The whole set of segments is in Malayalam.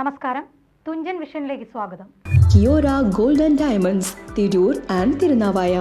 നമസ്കാരം. തുഞ്ചൻ വിഷനിലേക്ക് സ്വാഗതം. Kiyora golden diamonds Tirur and Thirunavaya.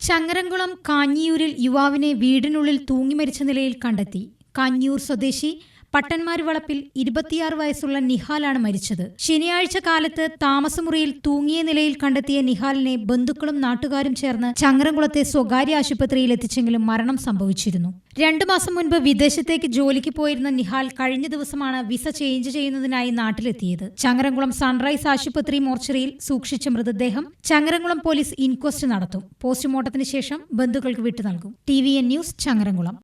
Changaramkulam കാഞ്ഞിയൂരിൽ യുവാവിനെ വീടിനുള്ളിൽ തൂങ്ങി മരിച്ച നിലയിൽ കണ്ടെത്തി. കാഞ്ഞിയൂർ സ്വദേശി പട്ടന്മാർ വളപ്പിൽ ഇരുപത്തിയാറ് വയസ്സുള്ള നിഹാലാണ് മരിച്ചത്. ശനിയാഴ്ച കാലത്ത് താമസമുറിയിൽ തൂങ്ങിയ നിലയിൽ കണ്ടെത്തിയ നിഹാലിനെ ബന്ധുക്കളും നാട്ടുകാരും ചേർന്ന് ചങ്ങരംകുളത്തെ സ്വകാര്യ ആശുപത്രിയിൽ എത്തിച്ചെങ്കിലും മരണം സംഭവിച്ചിരുന്നു. രണ്ടു മാസം മുൻപ് വിദേശത്തേക്ക് ജോലിക്ക് പോയിരുന്ന നിഹാൽ കഴിഞ്ഞ ദിവസമാണ് വിസ ചേഞ്ച് ചെയ്യുന്നതിനായി നാട്ടിലെത്തിയത്. ചങ്ങരംകുളം സൺറൈസ് ആശുപത്രി മോർച്ചറിയിൽ സൂക്ഷിച്ച മൃതദേഹം ചങ്ങരംകുളം പോലീസ് ഇൻക്വസ്റ്റ് നടത്തും. പോസ്റ്റ്മോർട്ടത്തിന് ശേഷം ബന്ധുക്കൾക്ക് വിട്ടു നൽകും. T V N news Changaramkulam.